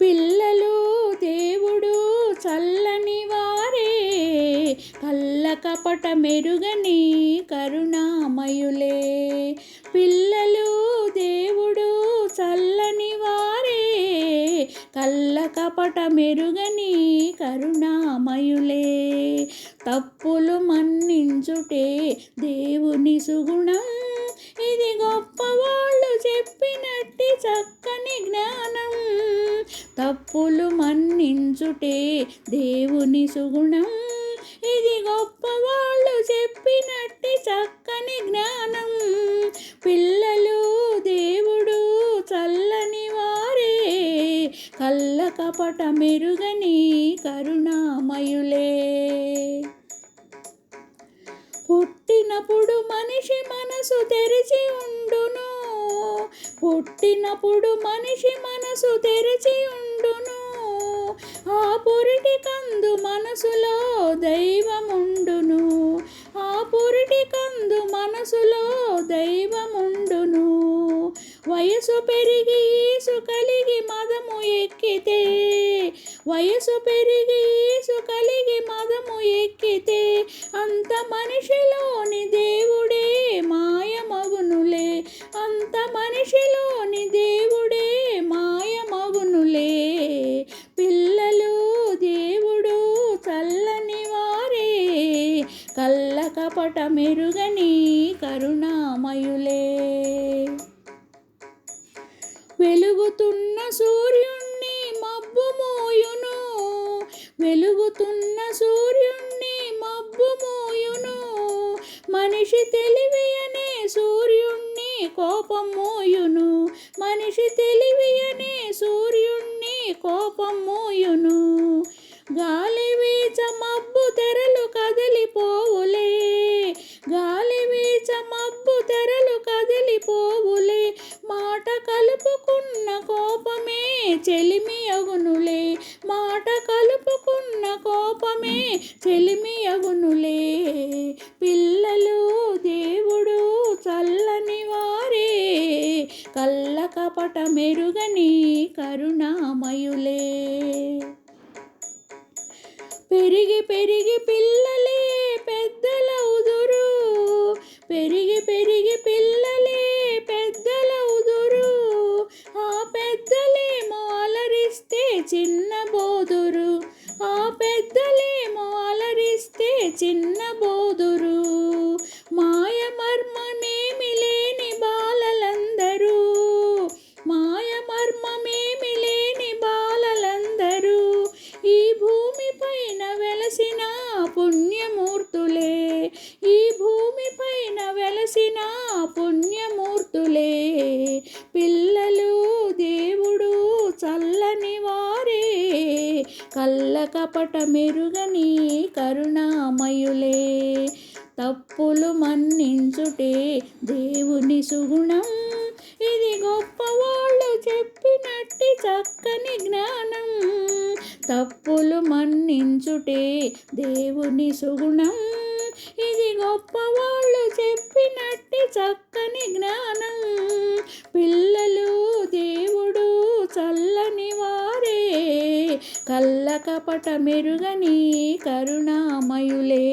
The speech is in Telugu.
పిల్లలు దేవుడు చల్లని వారే. కళ్ళ కపట మెరుగని కరుణామయులే. పిల్లలు దేవుడు చల్లని వారే. కళ్ళ కపట మెరుగని కరుణామయులే. తప్పులు మన్నించుటే దేవుని సుగుణం. ఇది గొప్పవాళ్ళు చెప్పినట్టి చక్కని జ్ఞానం తప్పులు మన్నించుటే దేవుని సుగుణం. ఇది గొప్పవాళ్ళు చెప్పినట్టి చక్కని జ్ఞానం. పిల్లలు దేవుడు చల్లని వారే. కళ్ళ కపట మెరుగని కరుణామయులే. పుట్టినప్పుడు మనిషి మనసు తెరిచి ఉంది పుట్టినప్పుడు మనిషి మనసు తెరిచి ఉండును. ఆ పురిటి కందు మనసులో దైవముండును. ఆ పురిటి కందు మనసులో దైవముండును. వయసు పెరిగి ఈసు కలిగి మదము ఎక్కితే వయసు పెరిగి ఈసు కలిగి మదము ఎక్కితే అంత మనిషిలో కళ్ళ కపట మెరుగని కరుణామయులే. వెలుగుతున్న సూర్యుణ్ణి మబ్బు మోయును వెలుగుతున్న సూర్యుణ్ణి మబ్బు మోయును మనిషి తెలివి అనే సూర్యుణ్ణి కోపం మోయును మనిషి తెలివి అనే సూర్యుణ్ణి కోపం కలుపుకున్న కోపమే చెలిమి అగునులే మాట కలుపుకున్న కోపమే చెలిమి అగునులే పిల్లలు దేవుడు చల్లని వారే. కళ్ళ కపట మెరుగని కరుణామయులే. పెరిగి పెరిగి పిల్లలు పెద్దలేమో అలరిస్తే చిన్న బోదురు. మాయ మర్మమేమి లేని బాలలందరూ. మాయ మర్మమేమి లేని బాలలందరూ. ఈ భూమి పైన వెలసిన పుణ్యమూర్తులే. ఈ భూమి పైన వెలసిన పుణ్య కపట మెరుగని కరుణామయులే. తప్పులు మన్నించుటే దేవుని సుగుణం. ఇది గొప్పవాళ్ళు చెప్పినట్టి చక్కని జ్ఞానం. తప్పులు మన్నించుటే దేవుని సుగుణం. ఇది గొప్పవాళ్ళు చెప్పినట్టి చక్కని జ్ఞానం. పిల్ల కళ్ళ మెరుగని కరుణామయులే.